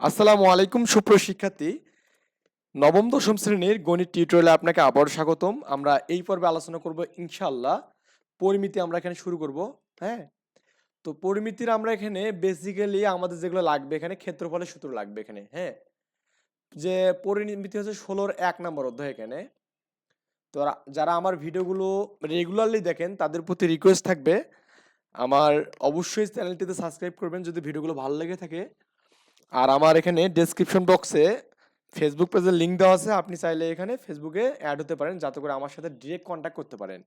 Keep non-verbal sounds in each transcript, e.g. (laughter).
আসসালামু আলাইকুম সুপ্রশিক্ষার্থী নবম, দশম শ্রেণির গণিত টিউটোরিয়ালে আপনাকে আবার স্বাগতম। আমরা এই পর্বে আলোচনা করব ইনশাআল্লাহ। পরিমিতি আমরা এখানে শুরু করব হ্যাঁ? তো পরিমিতির আমরা এখানে বেসিক্যালি আমাদের যেগুলো লাগবে এখানে ক্ষেত্রফলের সূত্র লাগবে এখানে হ্যাঁ? যে পরিমিতি হচ্ছে ষোলোর এক নম্বর অধ্যায় এখানে। তো যারা আমার ভিডিওগুলো রেগুলারলি দেখেন, তাদের প্রতি রিকোয়েস্ট থাকবে, আমার অবশ্যই চ্যানেলটিতে সাবস্ক্রাইব করবেন যদি ভিডিওগুলো ভালো লেগে থাকে। আর আমার এখানে ডেসক্রিপশন বক্সে ফেসবুক পেজের লিঙ্ক দেওয়া আছে। আপনি চাইলে এখানে ফেসবুকে অ্যাড হতে পারেন, যাতে করে আমার সাথে ডিরেক্ট কন্ট্যাক্ট করতে পারেন।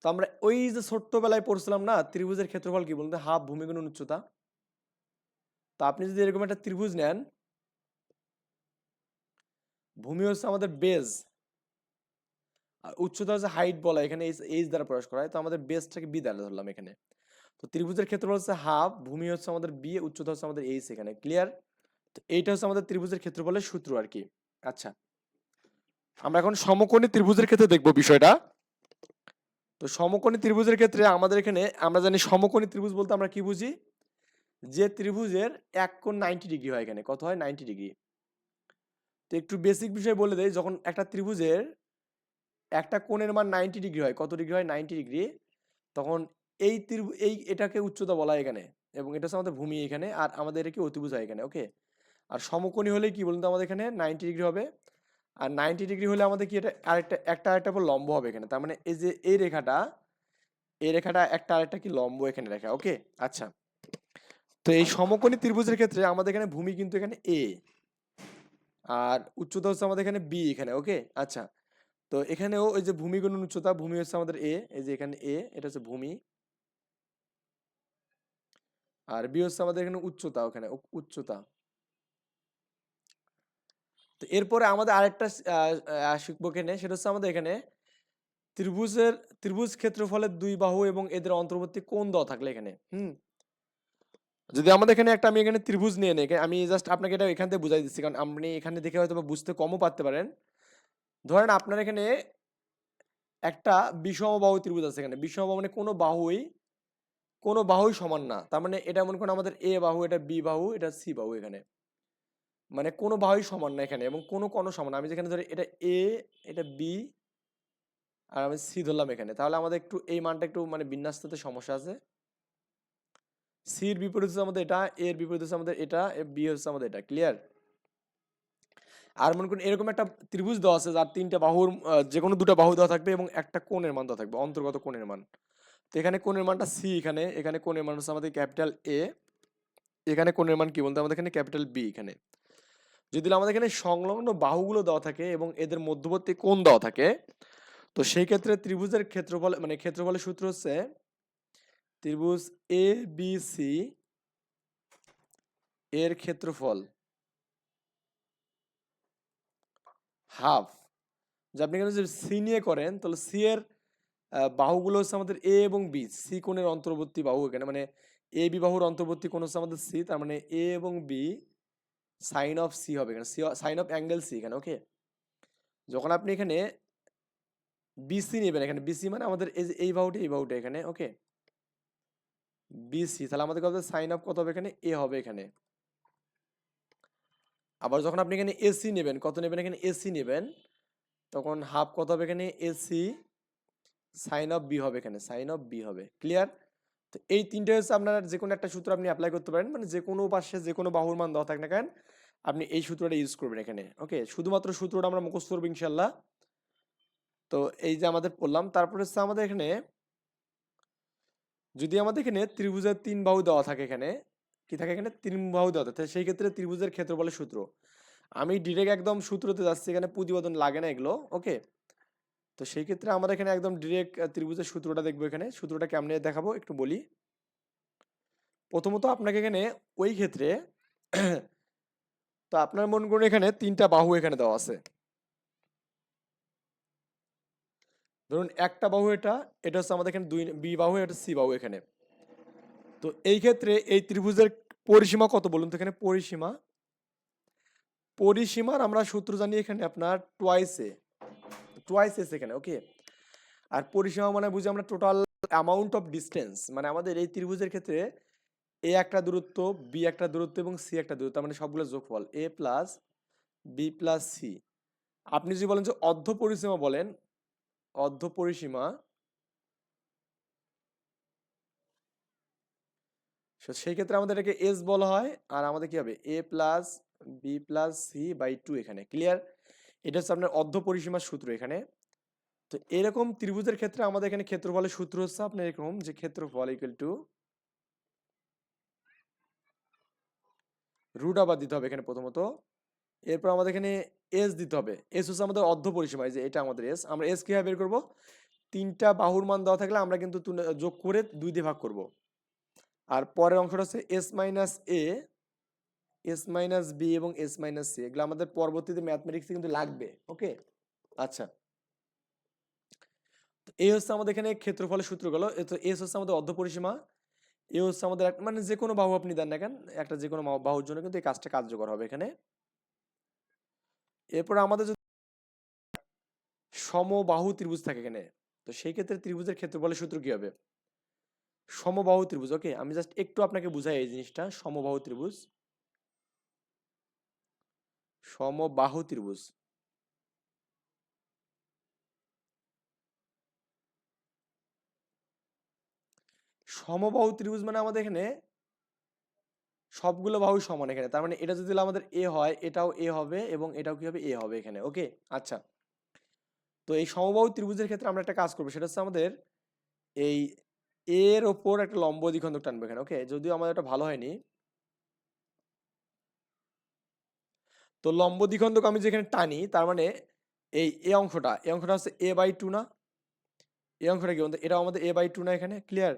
তো আমরা ওই যে ছোট্টবেলায় পড়ছিলাম না, ত্রিভুজের ক্ষেত্রফল কি বলতে হাফ ভূমি গুণন উচ্চতা। তো আপনি যদি এরকম একটা ত্রিভুজ নেন, ভূমি হচ্ছে আমাদের বেজ আর উচ্চতা হচ্ছে হাইট বলা, এখানে এইচ দ্বারা প্রকাশ করা হয়। তো আমাদের বেসটাকে বি ধরলাম এখানে। তো ত্রিভুজের ক্ষেত্রফল হচ্ছে হাফ ভূমি হচ্ছে আমাদের বি উচ্চতা হচ্ছে আমাদের এইচ এখানে ক্লিয়ার তো এইটা হচ্ছে আমাদের ত্রিভুজের ক্ষেত্রফলের সূত্র আর কি। আচ্ছা আমরা এখন সমকোণী ত্রিভুজের ক্ষেত্রে দেখব বিষয়টা। তো সমকোণী ত্রিভুজের ক্ষেত্রে আমাদের এখানে, আমরা জানি সমকোণী ত্রিভুজ বলতে আমরা কি বুঝি? যে ত্রিভুজের এক কোণ নাইনটি ডিগ্রি হয় এখানে। কত হয়? নাইনটি ডিগ্রি তো একটু বেসিক বিষয় বলে দেই, যখন একটা ত্রিভুজের একটা কোণের মান নাইনটি ডিগ্রি হয়, কত ডিগ্রি হয়? নাইনটি ডিগ্রি তখন এই ত্রিভু, এই এটাকে উচ্চতা বলা এখানে এবং এটা হচ্ছে আমাদের ভূমি এখানে আর আমাদের এটা কি অতিভুজ হয় এখানে ওকে আর সমকোণী হলে কি বলুন তো আমাদের এখানে? নাইনটি ডিগ্রি হবে। আর নাইনটি ডিগ্রি হলে আমাদের কি এটা আরেকটা, একটা আরেকটা পর লম্ব হবে এখানে। তার মানে এই যে এই রেখাটা এই রেখাটা একটা আরেকটা কি লম্ব এখানে রেখা ওকে আচ্ছা। তো এই সমকোণী ত্রিভুজের ক্ষেত্রে আমাদের এখানে ভূমি কিন্তু এখানে এ আর উচ্চতা হচ্ছে আমাদের এখানে বি এখানে ওকে আচ্ছা। তো এখানেও ওই যে ভূমি গুণন উচ্চতা, ভূমি হচ্ছে আমাদের এ এই যে এখানে এ এটা হচ্ছে ভূমি। আর বি হচ্ছে আমাদের এখানে উচ্চতা, ওখানে উচ্চতা। তো এরপরে আমাদের আরেকটা শিখব এখানে সেটা হচ্ছে আমাদের এখানে ত্রিভুজের, ত্রিভুজ ক্ষেত্রফলের দুই বাহু এবং এদের অন্তর্বর্তী কোন দেওয়া থাকলে এখানে? হুম? যদি আমাদের এখানে একটা আমি এখানে ত্রিভুজ নিয়ে নিই, আমি জাস্ট আপনাকে এটা এখান থেকে বুঝাই দিচ্ছি, কারণ আপনি এখানে দেখে হয়তো বুঝতে কমও পারতে পারেন। ধরেন আপনার এখানে একটা বিষমবাহু ত্রিভুজ আছে এখানে, বিষমবাহু মানে কোনো বাহুই কোনো বাহুই সমান না। তার মানে এটা মনে করেন আমাদের এ বাহু, এটা বি বাহু, এটা সি বাহু এখানে। মানে কোনো বাহুই সমান না এখানে এবং কোনো কোনো সমান। আমি যেখানে ধরি এটা এ এটা বি আর আমি সি ধরলাম এখানে। তাহলে আমাদের একটু এই মানটা একটু মানে বিন্যাসতে সমস্যা আছে। সির বিপরীত হচ্ছে আমাদের এটা এর বিপরীত হচ্ছে আমাদের এটা বি হচ্ছে আমাদের এটা। ক্লিয়ার আর মনে করুন এরকম একটা ত্রিভুজ দেওয়া আছে, যার তিনটা বাহুর যে কোনো দুটো বাহু দেওয়া থাকবে এবং একটা কোণের মান দেওয়া থাকবে, অন্তর্গত কোণের মান। তো এখানে কোণের মানটা সি এখানে এখানে কোণের মান হচ্ছে আমাদের ক্যাপিটাল এ এখানে কোণের মান কি বলতে আমাদের এখানে ক্যাপিটাল বি এখানে। যদি আমাদের এখানে সংলগ্ন বাহুগুলো দেওয়া থাকে এবং এদের মধ্যবর্তী কোণ দেওয়া থাকে, তো সেই ক্ষেত্রে ত্রিভুজের ক্ষেত্রফল মানে ক্ষেত্রফলের সূত্র হচ্ছে ত্রিভুজ এ বি সি এর ক্ষেত্রফল হাফ যে আপনি এখানে যদি সি নিয়ে করেন, তাহলে সি এর বাহুগুলো হচ্ছে আমাদের এ এবং বি সি কোণের অন্তর্বর্তী বাহু এখানে। মানে এ বি বাহুর অন্তর্বর্তী কোণ হচ্ছে আমাদের সি তার মানে এ এবং বি সাইন অফ সি হবে এখানে। C sine of angle C এখানে ওকে যখন আপনি এখানে বিসি নেবেন, এখানে বিসি মানে আমাদের এই এই বাহুটি, এই বাহুটা এখানে ওকে বিসি তাহলে আমাদের কত সাইন অফ কত হবে এখানে? এ হবে এখানে। আবার যখন আপনি এখানে এসি নেবেন, কত নেবেন? এখানে এসি নেবেন, তখন হাফ কত হবে এখানে? এসি সাইন অফ বি হবে এখানে, সাইন অফ বি হবে, ক্লিয়ার? তো এই তিনটে হচ্ছে আপনার যে কোনো একটা সূত্র আপনি অ্যাপ্লাই করতে পারেন মানে যে কোনো পাশে যে কোনো বাহুর মান দেওয়া থাক না কেন, আপনি এই সূত্রটা ইউজ করবেন এখানে ওকে শুধুমাত্র সূত্রটা আমরা মুখস্থ করব ইনশাল্লাহ তো এই যে আমাদের পড়লাম, তারপরে হচ্ছে আমাদের এখানে, যদি আমাদের এখানে ত্রিভুজের তিন বাহু দেওয়া থাকে এখানে, কি থাকে এখানে? তিন বাহু দেওয়া থাকে, সেই ক্ষেত্রে ত্রিভুজের ক্ষেত্রফলের সূত্র। আমি ডিরেক্ট একদম সূত্রতে যাচ্ছি, এখানে প্রতিবেদন লাগে না এগুলো ওকে তো সেই ক্ষেত্রে আমরা এখানে একদম ডিরেক্ট ত্রিভুজের সূত্রটা দেখব এখানে। সূত্রটা কেমনে দেখাবো একটু বলি। প্রথমত আপনাকে এখানে ওই ক্ষেত্রে তো আপনার মন করুন এখানে তিনটা বাহু এখানে দেওয়া আছে। ধরুন একটা বাহু এটা এটা হচ্ছে আমাদের এখানে দুই, বি বাহু, এটা সি বাহু এখানে। তো এই ক্ষেত্রে এই ত্রিভুজের পরিসীমা কত বলুন তো এখানে? পরিসীমা। পরিসীমার আমরা সূত্র জানি এখানে আপনার টোয়াইসে টোয়াইস এস এখানে ওকে আর পরিসীমা মানে বুঝি আমরা টোটাল অ্যামাউন্ট অফ ডিস্টেন্স মানে আমাদের এই ত্রিভুজের ক্ষেত্রে এ একটা দূরত্ব বি একটা দূরত্ব এবং সি একটা দূরত্ব মানে সবগুলো যোগফল A plus B plus C আপনি যদি বলেন যে অর্ধ পরিসীমা বলেন, অর্ধ পরিসীমা সেই ক্ষেত্রে আমাদের এটাকে এস বলা হয়, আর আমাদের কি হবে? A plus B plus C by two এখানে ক্লিয়ার এটা হচ্ছে আপনার অর্ধ পরিসীমার সূত্র এখানে। তো এরকম ত্রিভুজের ক্ষেত্রে আমাদের এখানে ক্ষেত্রফলের সূত্র হচ্ছে আপনার এরকম যে ক্ষেত্রফল ইকুয়াল টু রুট আবার দিতে হবে এখানে প্রথমত। এরপর আমাদের এখানে এস দিতে হবে। এস হচ্ছে আমাদের অর্ধ পরিসীমা যে এটা আমাদের এস আমরা এস কীভাবে বের করব? তিনটা বাহুর মান দেওয়া থাকলে আমরা কিন্তু যোগ করে দুই দিয়ে ভাগ করব। আর পরের অংশটা হচ্ছে S minus A S minus B এবং এস মাইনাস সি এগুলো আমাদের পরবর্তীতে ম্যাথমেটিক্সে কিন্তু লাগবে ওকে আচ্ছা। এই হচ্ছে আমাদের এখানে ক্ষেত্রফলের সূত্র গেল তো এস হচ্ছে আমাদের অর্ধ পরিসীমা এ হচ্ছে আমাদের মানে যে কোনো বাহু আপনি দেন না কেন, একটা যে কোনো বাহুর জন্য কিন্তু এই কাজটা কার্যকর হবে এখানে। এরপর আমাদের যদি সমবাহু ত্রিভুজ থাকে এখানে, তো সেই ক্ষেত্রে ত্রিভুজের ক্ষেত্রফলের সূত্র কি হবে? সমবাহু ত্রিভুজ ওকে আমি জাস্ট একটু আপনাকে বুঝাই এই জিনিসটা, সমবাহু ত্রিভুজ। সমবাহু ত্রিভুজ সমবাহু ত্রিভুজ মানে আমাদের এখানে সবগুলো বাহু সমান এখানে। তার মানে এটা যদি আমাদের এ হয়, এটাও এ হবে এবং এটাও কি হবে? এ হবে এখানে। ওকে? আচ্ছা। তো এই সমবাহু ত্রিভুজের ক্ষেত্রে আমরা একটা কাজ করব। সেটা হচ্ছে আমাদের এই এর ওপর একটা লম্ব দ্বিখণ্ডক টানবো এখানে। ওকে? যদিও আমাদের এটা ভালো হয়নি। তো লম্ব দ্বিখণ্ডক আমি যেখানে টানি, তার মানে এই এ অংশটা এই অংশটা হচ্ছে এ বাই টু না? এই অংশটা কি বলতো? এটা আমাদের এ বাই টু না এখানে? ক্লিয়ার?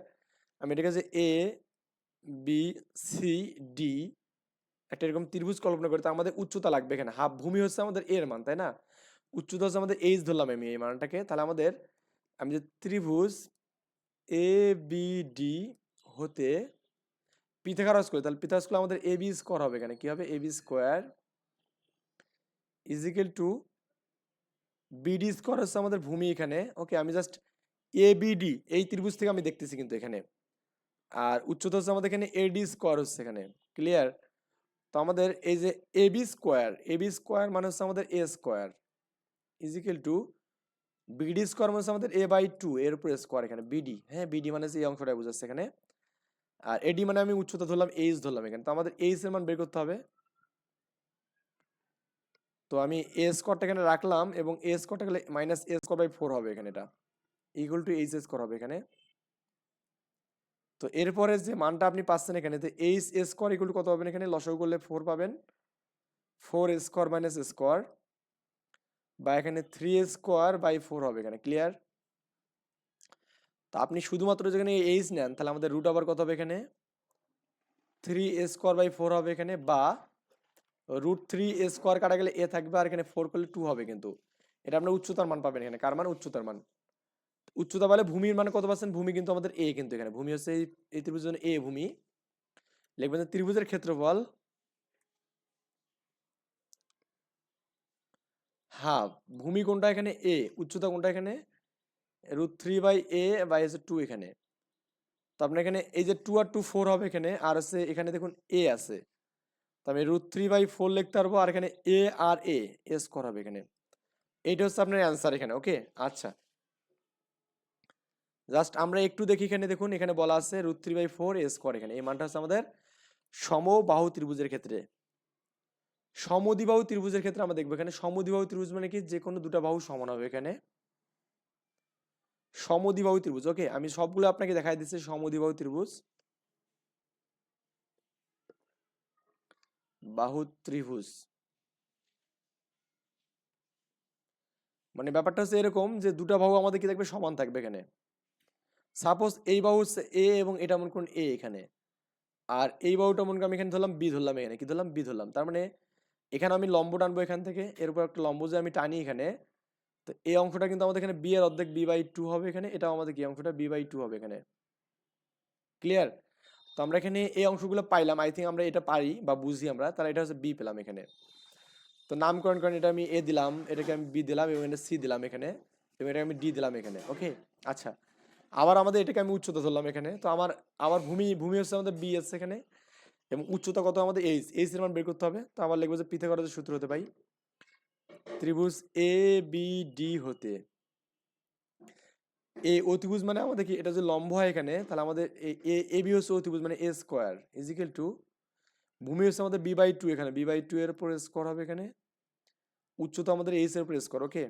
আমি এটাকে যে এ, বি, সি, ডি একটা এরকম ত্রিভুজ কল্পনা করি, তা আমাদের উচ্চতা লাগবে এখানে। হাফ ভূমি হচ্ছে আমাদের এর মান, তাই না? উচ্চতা হচ্ছে আমাদের এইচ ধরলাম আমি এই মানটাকে। তাহলে আমাদের, আমি যে ত্রিভুজ এ, বি, ডি হতে পিথাগোরাস করি, তাহলে পিথাগোরাস করলে আমাদের এ বি স্কোয়ার হবে এখানে। কি হবে? A B square equal to BD square হচ্ছে আমাদের ভূমি এখানে। ওকে আমি জাস্ট এ বিডি এই ত্রিভুজ থেকে আমি দেখতেছি কিন্তু এখানে। আর উচ্চতা হচ্ছে আমাদের এখানে এডি স্কোয়ার হচ্ছে এখানে। ক্লিয়ার তো আমাদের এই যে A B square A B square মানে হচ্ছে আমাদের A square equal to BD square মানে হচ্ছে আমাদের এ বাই টু এর উপরে স্কোয়ার এখানে বিডি হ্যাঁ বিডি মানে এই অংশটা বুঝাচ্ছে এখানে। আর এডি মানে আমি উচ্চতা ধরলাম এইচ ধরলাম এখানে। তো আমাদের এইচ এর মান বের করতে হবে। তো আমি এ স্কোয়ারটা এখানে রাখলাম এবং এ স্কোয়ারটা গেলে minus A square by four হবে এখানে এটা। ইকুয়াল টু এইচ স্কোয়ার হবে এখানে। তো এরপরে যে মানটা আপনি পাচ্ছেন এখানে, তো H A square equal to কত পাবেন এখানে? লসাগু করলে ফোর পাবেন। ফোর স্কোয়ার মাইনাস স্কোয়ার বা এখানে থ্রি স্কোয়ার বাই ফোর হবে এখানে ক্লিয়ার তো আপনি শুধুমাত্র যেখানে এইচ নেন, তাহলে আমাদের রুট আবার কত হবে এখানে? থ্রি স্কোয়ার বাই ফোর হবে এখানে বা রুট থ্রি এ স্কোয়ার কাটা গেলে এ থাকবে আর এখানে ফোর করলে টু হবে কিন্তু। এটা আপনার উচ্চতার মান পাবেন এখানে। কার মান? উচ্চতার মান। উচ্চতা বলে ভূমির মান কত পাচ্ছেন ভূমি কিন্তু আমাদের এ কিন্তু এখানে। ভূমি হচ্ছে এই ত্রিভুজের এ ভূমি। লিখবেন ত্রিভুজের ক্ষেত্রফল হ্যাঁ ভূমি কোনটা এখানে? এ উচ্চতা কোনটা এখানে? Root three by A by হচ্ছে টু এখানে। তো আপনার এখানে এই যে টু আর টু ফোর হবে এখানে, আর হচ্ছে এখানে দেখুন এ আছে। তো আমি রুট থ্রি বাই ফোর লিখতে পারব আর এখানে এ আর এ স্কোয়ার হবে এখানে। এইটা হচ্ছে আপনার অ্যান্সার এখানে ওকে আচ্ছা। জাস্ট আমরা একটু দেখি এখানে দেখুন, এখানে বলা আছে root three by four S square এখানে। এই মানটা হচ্ছে আমাদের সমবাহু ত্রিভুজের ক্ষেত্রে। সমদ্বিবাহু ত্রিভুজের ক্ষেত্রে আমরা দেখব এখানে, সমদ্বিবাহু ত্রিভুজ মানে কি? যে কোনো দুটো বাহু সমান হবে এখানে। সমদ্বিবাহু ত্রিভুজ ওকে আমি সবগুলো আপনাকে দেখাই দিচ্ছি, সমদ্বিবাহু ত্রিভুজ। বাহু ত্রিভুজ। মানে ব্যাপারটা হচ্ছে এরকম যে দুটো বাহু আমাদের কি থাকবে সমান থাকবে এখানে। সাপোজ এই বাহু হচ্ছে এ এবং এটা মনে করুন এ এখানে। আর এই বাহুটা মনে আমি এখানে ধরলাম বি ধরলাম এখানে, কি ধরলাম বি ধরলাম। তার মানে এখানে আমি লম্ব টানবো এখান থেকে, এর উপর একটা লম্ব যে আমি টানি এখানে, তো এই অংশটা কিন্তু আমাদের এখানে বি এর অর্ধেক বি বাই টু হবে এখানে, এটাও আমাদের কি অংশটা বি বাই টু হবে এখানে। ক্লিয়ার তো আমরা এখানে এই অংশগুলো পাইলাম। আই থিঙ্ক আমরা এটা পারি বা বুঝি আমরা। তাহলে এটা হচ্ছে বি পেলাম এখানে। তো নামকরণ করেন, এটা আমি এ দিলাম, এটাকে আমি বি দিলাম এবং এটা সি দিলাম এখানে এবং এটাকে আমি ডি দিলাম এখানে ওকে আচ্ছা। আবার আমাদের এটাকে আমি উচ্চতা ধরলাম এখানে। তো আমার আমার ভূমি ভূমি হচ্ছে আমাদের বি এস এখানে এবং উচ্চতা কত আমাদের এইচ এইচ এর মান বের করতে হবে। তো আবার লিখব যে পিথাগোরাসের সূত্র হতে পাই ত্রিভুজ এ বি ডি হতে এ অতিভুজ মানে আমাদের কি? এটা যে লম্ব হয় এখানে, তাহলে আমাদের এ এ বি হচ্ছে অতিভুজ মানে এ স্কোয়ার ইজিক্যাল টু ভূমি হচ্ছে আমাদের বি বাই টু এখানে, বি বাই টু এর উপর স্কোয়ার হবে এখানে, উচ্চতা আমাদের এইচ এর উপর স্কোয়ার ওকে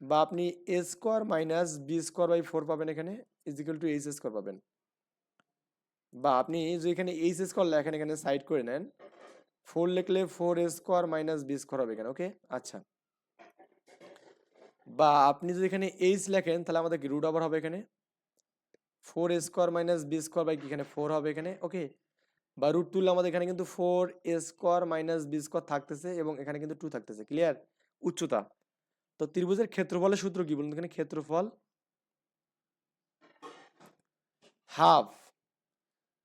বা আপনি A square minus B square by four পাবেন এখানে ইজিক্যাল টু এইচ স্কোয়ার পাবেন। বা আপনি যে এখানে এইচ স্কোয়ার লেখেন, এখানে সাইড করে নেন ফোর লিখলে four square minus B square হবে এখানে ওকে আচ্ছা। বা আপনি যদি এখানে এইচ লেখেন, তাহলে আমাদের রুট ওভার হবে এখানে? Four A square minus B square by এখানে ফোর হবে এখানে? ওকে বা রুট তুললে আমাদের এখানে কিন্তু four A square minus B square থাকতেছে এবং এখানে কিন্তু টু থাকতেছে। ক্লিয়ার উচ্চতা। তো ত্রিভুজের ক্ষেত্রফলের সূত্র কি বলুন এখানে? ক্ষেত্রফল হাফ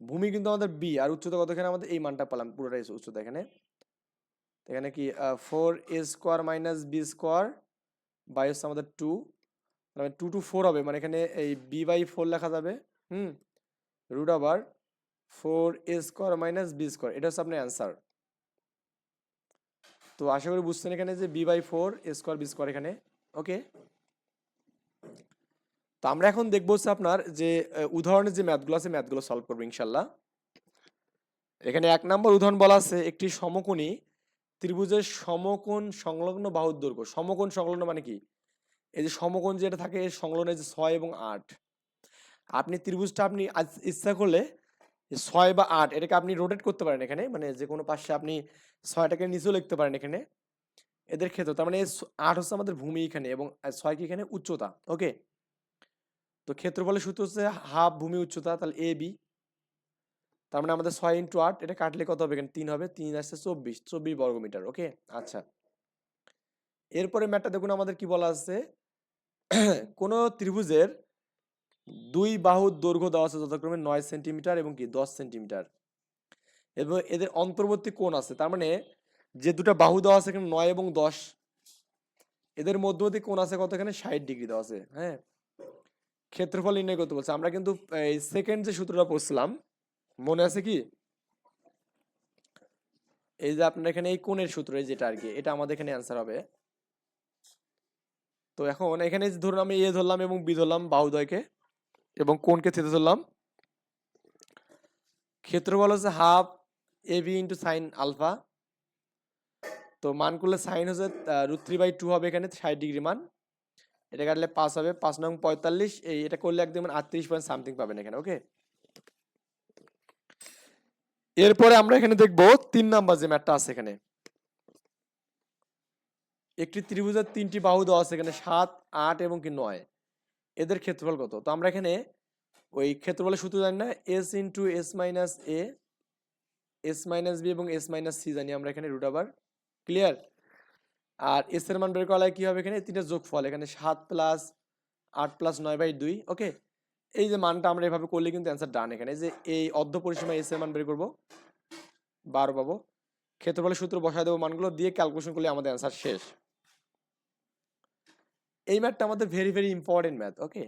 ভূমি কিন্তু আমাদের বি আর উচ্চতা কত এখানে? আমাদের এই মানটা পেলাম, পুরোটাই উচ্চতা এখানে। এখানে কি four A square minus B square by হচ্ছে আমাদের টু মানে টু টু ফোর হবে। মানে এখানে এই বি বাই ফোর লেখা যাবে, হুম? রুট আবার four A square minus B square এটা হচ্ছে আপনার অ্যান্সার তো আশা করি বুঝছেন এখানে যে B by four A square B square এখানে। ওকে তো আমরা এখন দেখব হচ্ছে আপনার যে উদাহরণের যে ম্যাথগুলো আছে ম্যাথগুলো সলভ করব ইনশাল্লাহ। এখানে এক নম্বর উদাহরণ বলা আছে, একটি সমকোণী ত্রিভুজের সমকোণ সংলগ্ন বাহুর দৈর্ঘ্য। সমকোণ সংলগ্ন মানে কি? এই যে সমকোণ যেটা থাকে, এর সংলগ্ন যে ছয় এবং আট। আপনি ত্রিভুজটা আপনি ইচ্ছা করলে ছয় বা আট, এটাকে আপনি রোটেট করতে পারেন এখানে। মানে যে কোনো পাশে আপনি ছয়টাকে নিচেও লিখতে পারেন এখানে। এদের ক্ষেত্রে, তার মানে আট হচ্ছে আমাদের ভূমি এখানে এবং ছয় কি এখানে উচ্চতা ওকে তো ক্ষেত্রফলের সূত্র হচ্ছে হাফ ভূমি উচ্চতা, তাহলে এ বি তার মানে আমাদের ছয় ইন্টু আট, এটা কাটলে কত হবে এখানে? তিন হবে, তিন আসছে চব্বিশ চব্বিশ বর্গ মিটার ওকে? আচ্ছা। এরপরে ম্যাটটা দেখুন আমাদের কি বলা আছে। (clears throat) কোন ত্রিভুজের দুই বাহুর দৈর্ঘ্য দেওয়া আছে যথাক্রমে নয় সেন্টিমিটার এবং কি দশ সেন্টিমিটার। এবং এদের অন্তর্বর্তী কোণ আছে, তার মানে যে দুটা বাহু দেওয়া আছে এখানে নয় এবং দশ, এদের মধ্যবর্তী কোণ আছে কত এখানে? ষাট ডিগ্রি দেওয়া আছে হ্যাঁ? ক্ষেত্রফল নির্ণয় করতে বলছে। আমরা কিন্তু এই সেকেন্ড যে সূত্রটা পড়ছিলাম মনে আছে কি? এই যে আপনার এখানে এই কোণের সূত্র যেটা আর কি এটা আমাদের এখানে অ্যান্সার হবে। তো এখন এখানে ধরুন আমি এ ধরলাম এবং বি ধরলাম বাহুদয়কে এবং কোনকে থেতে ধরলাম। ক্ষেত্রফল হচ্ছে half A B into sine alpha. তো মান করলে সাইন হচ্ছে রুট থ্রি বাই টু হবে এখানে, ষাট ডিগ্রি মান। এটা কাটলে পাঁচ হবে, পাঁচ নং পঁয়তাল্লিশ, এই এটা করলে একদম আটত্রিশ পয়েন্ট সামথিং পাবেন এখানে ওকে এরপরে আমরা এখানে দেখব তিন নাম্বার যে ম্যাটটা আছে এখানে। একটি ত্রিভুজের তিনটি বাহু দেওয়া আছে এখানে সাত, আট এবং কি নয়। এদের ক্ষেত্রফল কত? তো আমরা এখানে ওই ক্ষেত্রফলের সূত্র জানি না S into S minus A S minus B এবং এস মাইনাস সি জানি আমরা এখানে রুট আবার ক্লিয়ার আর এস এর মান বের করা কি হবে এখানে? তিনটা যোগফল, এখানে সাত প্লাস আট প্লাস নয় বাই দুই ওকে এই যে মানটা আমরা এভাবে করলে কিন্তু অ্যান্সার ডান এখানে। যে এই অর্ধ পরিসীমা এস এর মান বের করব, বারো পাবো। ক্ষেত্রফলের সূত্র বসায় দেবো মানগুলো, দিয়ে ক্যালকুলেশন করলে আমাদের অ্যান্সার শেষ। এই ম্যাথটা আমাদের very very important math okay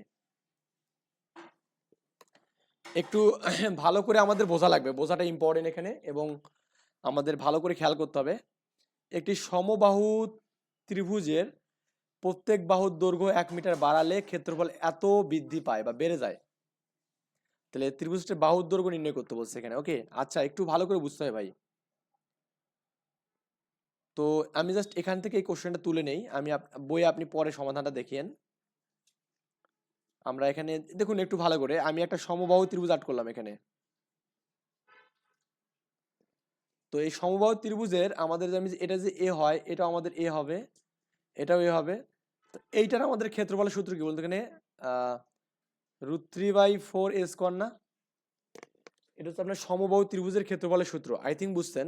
একটু (clears throat) ভালো করে আমাদের বোঝা লাগবে। বোঝাটা ইম্পর্টেন্ট এখানে এবং আমাদের ভালো করে খেয়াল করতে হবে। একটি সমবাহু ত্রিভুজের প্রত্যেক বাহুর দৈর্ঘ্য এক মিটার বাড়ালে ক্ষেত্রফল এত বৃদ্ধি পায় বা বেড়ে যায়। তাহলে ত্রিভুজটির বাহুর দৈর্ঘ্য নির্ণয় করতে বলছে এখানে ওকে আচ্ছা একটু ভালো করে বুঝতে হয় ভাই। তো আমি জাস্ট এখান থেকে এই কোশ্চেনটা তুলে নেই। আমি বইয়ে আপনি পরে সমাধানটা দেখিয়েন। আমরা এখানে, দেখুন একটু ভালো করে, আমি একটা সমবাহু ত্রিভুজ আট করলাম এখানে। তো এই সমবাহু ত্রিভুজের আমাদের আমি এটা যে এ হয় এটা আমাদের এ হবে, এটাও এ হবে। তো এইটার আমাদের ক্ষেত্রফলের সূত্র কি বলতো এখানে? Root three by four A square না? এটা হচ্ছে আপনার সমবাহু ত্রিভুজের ক্ষেত্রফলের সূত্র। আই থিঙ্ক বুঝছেন?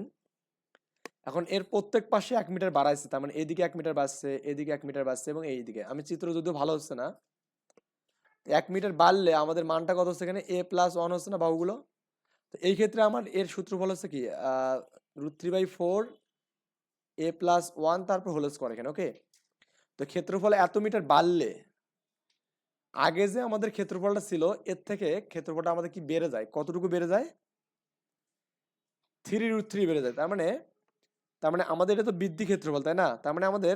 এখন এর প্রত্যেক পাশে এক মিটার বাড়াইছে, তার মানে এদিকে এক মিটার বাড়ছে, এদিকে এক মিটার বাড়ছে এবং এইদিকে। আমি চিত্র যদিও ভালো হচ্ছে না, এক মিটার বাড়লে আমাদের মানটা কত হচ্ছে এখানে? এ প্লাস ওয়ান হচ্ছে না বাহুগুলো? তো এই ক্ষেত্রে আমার এর সূত্রফল হচ্ছে কি? Root three by four A plus one তারপর হোল স্কোয়ার এখানে ওকে তো ক্ষেত্রফল এত মিটার বাড়লে, আগে যে আমাদের ক্ষেত্রফলটা ছিল, এর থেকে ক্ষেত্রফলটা আমাদের কি বেড়ে যায়? কতটুকু বেড়ে যায়? থ্রি রুট থ্রি বেড়ে যায়। তার মানে তার মানে আমাদের এটা তো বৃদ্ধি ক্ষেত্রফল, তাই না? তার মানে আমাদের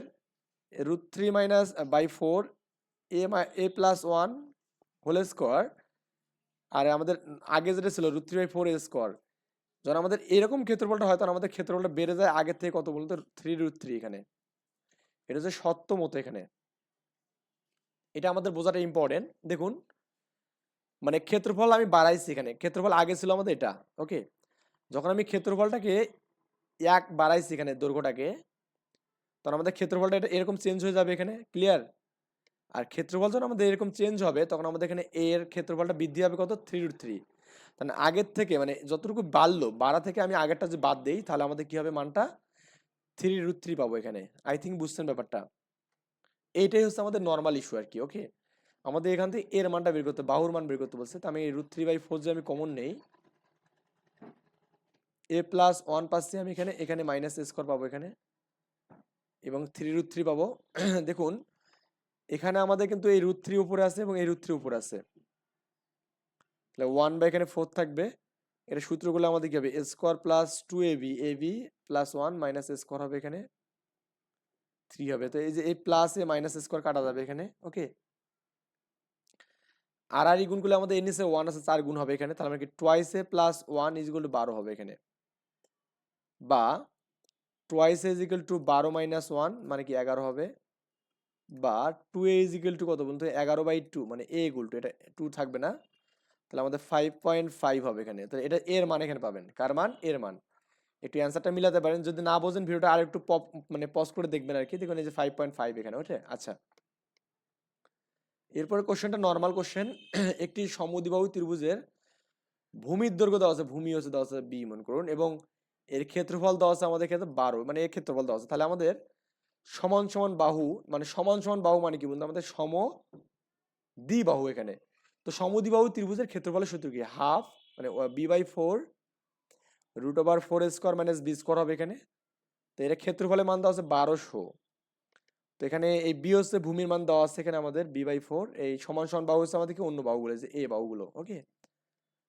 root three minus by four A A plus one whole square আর আমাদের আগে যেটা ছিল root three by four A square যখন আমাদের এরকম ক্ষেত্রফলটা হয়, তখন আমাদের ক্ষেত্রফলটা বেড়ে যায় আগের থেকে কত বলতো থ্রি রুট থ্রি এখানে। এটা হচ্ছে সত্য মতো এখানে। এটা আমাদের বোঝাটা ইম্পর্টেন্ট দেখুন মানে ক্ষেত্রফল আমি বাড়াইছি এখানে। ক্ষেত্রফল আগে ছিল আমাদের এটা ওকে যখন আমি ক্ষেত্রফলটাকে এক বাড়াইছি এখানে দৈর্ঘ্যটাকে, তখন আমাদের ক্ষেত্রফলটা এটা এরকম চেঞ্জ হয়ে যাবে এখানে ক্লিয়ার আর ক্ষেত্রফল যখন আমাদের এরকম চেঞ্জ হবে, তখন আমাদের এখানে এর ক্ষেত্রফলটা বৃদ্ধি হবে কত? থ্রি রুট থ্রি তাহলে আগের থেকে মানে যতটুকু বাড়লো, বাড়া থেকে আমি আগেরটা যে বাদ দিই, তাহলে আমাদের কি হবে মানটা? থ্রি রুট থ্রি পাবো এখানে। আই থিঙ্ক বুঝছেন ব্যাপারটা? এইটাই হচ্ছে আমাদের নর্মাল ইস্যু আর কি ওকে আমাদের এখান থেকে এর মানটা বের করতে বাহুর মান বের করতে বলছে। তো আমি রুট থ্রি বাই ফোর যে আমি কমন নেই এ প্লাস ওয়ান পাচ্ছি আমি এখানে এখানে মাইনাস স্কোয়ার পাবো এখানে। এবং থ্রি রুট থ্রি পাবো। (clears throat) দেখুন, এখানে আমাদের কিন্তু এই রুট থ্রি উপরে আছে এবং এই রুট থ্রি উপরে আছে। তাহলে ওয়ান বাই এখানে ফোর থাকবে। এটা সূত্রগুলো আমাদের কি হবে square plus two A B A B plus one minus square হবে এখানে। থ্রি হবে। তো এই যে এই প্লাস এ মাইনাস স্কোয়ার কাটা যাবে এখানে ওকে আর আর গুণগুলো আমাদের এন এসে ওয়ান আছে, চার গুণ হবে এখানে। তাহলে আমরা কি twice A plus one is equal to বারো হবে এখানে। বা twice A is equal to বারো মাইনাস ওয়ান মানে কি এগারো হবে। বা two A is equal to কত বলতো এগারো বাই টু মানে এ ইকুয়াল টু এটা টু থাকবে না। তাহলে আমাদের ফাইভ পয়েন্ট ফাইভ হবে এখানে। তাহলে এটা এর মান এখানে পাবেন। কার মান? এর মান। একটু অ্যান্সারটা মিলাতে পারেন। যদি না বোঝেন ভিডিওটা আর একটু পপ মানে পজ করে দেখবেন আর কি দেখুন এই যে ফাইভ পয়েন্ট ফাইভ এখানে, ওঠে? আচ্ছা। এরপরে কোশ্চেনটা নর্মাল কোশ্চেন একটি সমদ্বিবাহু ত্রিভুজের ভূমির দৈর্ঘ্য দেওয়া আছে, ভূমি হচ্ছে দেওয়া আছে বি মনে করুন, এবং এর ক্ষেত্রফল দেওয়া আছে আমাদের ক্ষেত্রে বারো মানে এর ক্ষেত্রফল দেওয়া আছে। তাহলে আমাদের সমান সমান বাহু মানে সমান সমান বাহু মানে কি বলতো আমাদের সম দ্বিবাহু এখানে। তো সমদ্বিবাহু ত্রিভুজের ক্ষেত্রফলের সূত্র কি? হাফ মানে B by four root over four square minus B square হবে এখানে। তো এটা ক্ষেত্রফলের মান দেওয়া আছে বারোশো। তো এখানে এই বি হচ্ছে ভূমির মান দেওয়া আছে এখানে আমাদের বি বাই ফোর এই সমান সমান বাহু হচ্ছে আমাদেরকে অন্য বাহুগুলো যে এ বাহুগুলো ওকে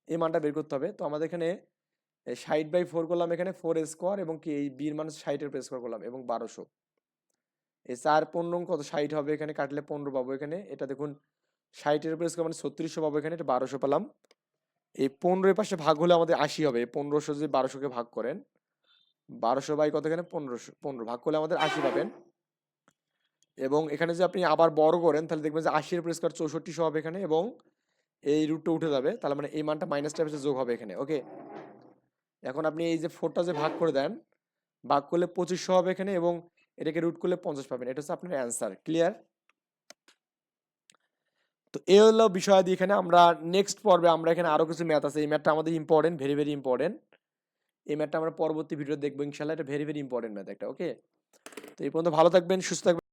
এই মানটা বের করতে হবে। তো আমাদের এখানে ষাট বাই ফোর করলাম এখানে ফোর স্কোয়ার এবং কি এই বির মান ষাটের উপর স্কোয়ার করলাম এবং বারোশো। এই চার পনেরো কত? ষাট হবে এখানে, কাটলে পনেরো পাবো এখানে। এটা দেখুন ষাটের উপর স্কোয়ার মানে ছত্রিশশো পাবো এখানে, এটা বারোশো পেলাম। এই পনেরোর পাশে ভাগ হলে আমাদের আশি হবে পনেরোশো যদি বারোশোকে ভাগ করেন, বারোশো বাই কত এখানে? পনেরোশো, পনেরো, ভাগ করলে আমাদের আশি পাবেন। এবং এখানে যে আপনি আবার বড় করেন, তাহলে দেখবেন যে আশির উপর স্কোয়ার চৌষট্টিশো হবে এখানে এবং এই রুটটা উঠে যাবে, তাহলে মানে এই মানটা মাইনাস টাইপের যোগ হবে এখানে ওকে এখন আপনি এই যে ফোরটা যে ভাগ করে দেন, ভাগ করলে পঁচিশশো হবে এখানে এবং এটাকে রুট করলে পঞ্চাশ পাবেন, এটা হচ্ছে আপনার অ্যান্সার ক্লিয়ার তো এ হলো বিষয় দিয়ে এখানে আমরা নেক্সট পর্বে আমরা এখানে আরও কিছু ম্যাথ আছে। এই ম্যাথটা আমাদের ইম্পর্টেন্ট ভেরি ভেরি ইম্পর্টেন্ট এই ম্যাথটা আমরা পরবর্তী ভিডিও দেখব, ইনশাল্লাহ। এটা ভেরি ভেরি ইম্পর্টেন্ট ম্যাথ একটা ওকে তো এই পর্যন্ত ভালো থাকবেন, সুস্থ থাকবেন।